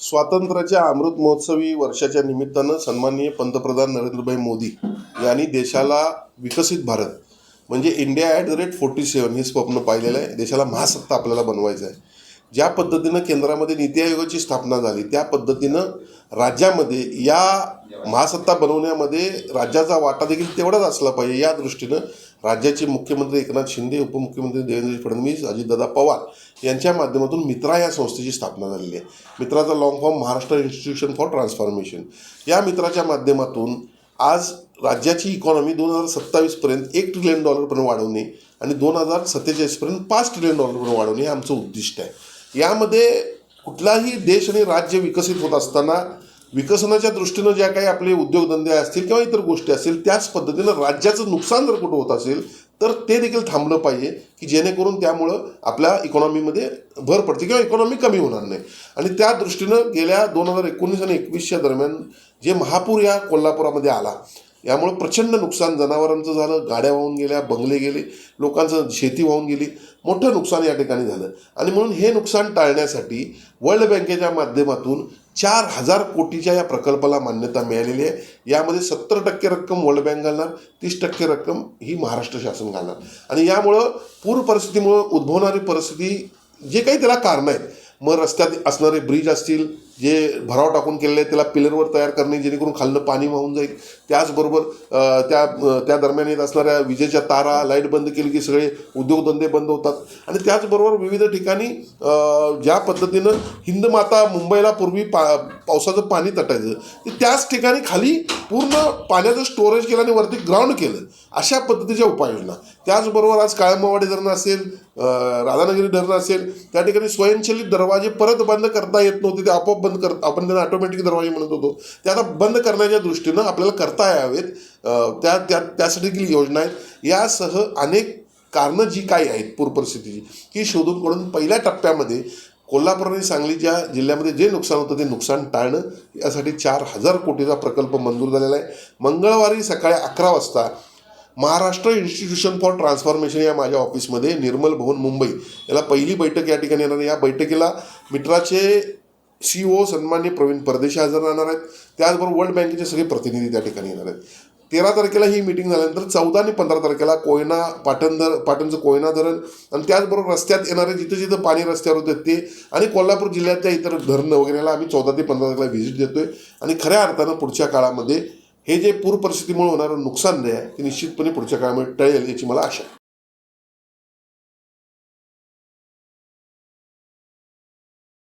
स्वातंत्र्याच्या अमृत महोत्सवी वर्षाच्या निमित्तानं सन्माननीय पंतप्रधान नरेंद्रभाई मोदी यांनी देशाला विकसित भारत म्हणजे India at the rate forty seven हे स्वप्न पाहिलेलं आहे. देशाला महासत्ता आपल्याला बनवायचं आहे. ज्या पद्धतीनं केंद्रामध्ये नीती आयोगाची स्थापना झाली त्या पद्धतीनं राज्यामध्ये या महासत्ता बनवण्यामध्ये राज्याचा वाटा देखील तेवढाच असला पाहिजे. या दृष्टीनं राज्याचे मुख्यमंत्री एकनाथ शिंदे उपमुख्यमंत्री देवेंद्र फडणवीस अजितदादा पवार यांच्या माध्यमातून मित्रा या संस्थेची स्थापना झालेली आहे. मित्राचा long form Maharashtra institution for transformation या मित्राच्या माध्यमातून आज राज्याची इकॉनॉमी दोन हजार सत्तावीसपर्यंत एक ट्रिलियन डॉलरपर्यंत वाढवणे आणि दोन हजार सत्तेचाळीसपर्यंत पाच ट्रिलियन डॉलरपर्यंत वाढवणे हे आमचं उद्दिष्ट आहे. यामध्ये कुठलाही देश आणि राज्य विकसित होत असताना विकसनाच्या दृष्टीनं ज्या काही आपले उद्योगधंदे असतील किंवा इतर गोष्टी असतील त्याच पद्धतीनं राज्याचं नुकसान जर कुठं होत असेल तर ते देखील थांबलं पाहिजे की जेणेकरून त्यामुळं आपल्या इकॉनॉमीमध्ये भर पडते किंवा इकॉनॉमी कमी होणार नाही. आणि त्या दृष्टीनं गेल्या दोन हजार एकोणीस आणि एकवीसच्या दरम्यान जे महापूर या कोल्हापुरामध्ये आला यामुळं प्रचंड नुकसान जनावरांचं झालं गाड्या वाहून गेल्या बंगले गेले लोकांचं शेती वाहून गेली. मोठं नुकसान या ठिकाणी झालं. आणि म्हणून हे नुकसान टाळण्यासाठी वर्ल्ड बँकेच्या माध्यमातून चार हजार कोटीच्या या प्रकल्पाला मान्यता मिळालेली आहे. यामध्ये सत्तर टक्के रक्कम वर्ल्ड बँक घालणार तीस टक्के रक्कम ही महाराष्ट्र शासन घालणार. आणि यामुळं पूर परिस्थितीमुळं उद्भवणारी परिस्थिती जे काही त्याला कारणं आहेत मग रस्त्यात असणारे ब्रिज असतील जे भराव टाकून केलेले आहेत त्याला पिलरवर तयार करणे जेणेकरून खालनं पाणी वाहून जाईल. त्याचबरोबर त्या त्या दरम्यान येत असणाऱ्या विजेच्या तारा लाइट बंद केली की सगळे उद्योगधंदे बंद होतात. आणि त्याचबरोबर विविध ठिकाणी ज्या पद्धतीनं हिंदमाता मुंबईला पूर्वी पा पावसाचं पाणी तटायचं ते त्याच ठिकाणी खाली पूर्ण पाण्याचं स्टोरेज केलं आणि वरती ग्राउंड केलं अशा पद्धतीच्या उपाययोजना. त्याचबरोबर आज काळंबावाडी धरण असेल राधानगरी धरण असेल त्या ठिकाणी स्वयंचलित दरवाजे परत बंद करता येत नव्हते ते आपोआप बंद कर आपण त्यांना ऑटोमॅटिक दरवाजे म्हणत होतो. ते आता बंद करण्याच्या दृष्टीनं आपल्याला करता यावेत. त्या त्या त्यासाठी देखील योजना आहेत. यासह अनेक कारणं जी काही आहेत पूर परिस्थितीची ही शोधून काढून पहिल्या टप्प्यामध्ये कोल्हापूर आणि सांगलीच्या जिल्ह्यामध्ये जे नुकसान होतं ते नुकसान टाळणं यासाठी चार हजार कोटीचा प्रकल्प मंजूर झालेला आहे. मंगळवारी सकाळी अकरा वाजता महाराष्ट्र इन्स्टिट्यूशन फॉर ट्रान्सफॉर्मेशन या माझ्या ऑफिसमध्ये निर्मल भवन मुंबई याला पहिली बैठक या ठिकाणी येणार या बैठकीला मित्राचे सी ओ सन्मान्य प्रवीण परदेशी हजर राहणार आहेत. त्याचबरोबर वर्ल्ड बँकेचे सगळे प्रतिनिधी त्या ठिकाणी येणार आहेत. तेरा तारखेला ही मिटिंग झाल्यानंतर चौदा आणि पंधरा तारखेला कोयना पाटण धर पाटणचं कोयना धरण आणि त्याचबरोबर रस्त्यात येणारे जिथं जिथं पाणी रस्त्यावर होते ते आणि कोल्हापूर जिल्ह्यातल्या इतर धरणं वगैरेला आम्ही चौदा ते पंधरा तारखेला व्हिजिट देतोय. आणि खऱ्या अर्थानं पुढच्या काळामध्ये हे जे पूर परिस्थितीमुळे होणारं नुकसान जे आहे ते निश्चितपणे पुढच्या काळामध्ये टळेल याची मला आशा आहे.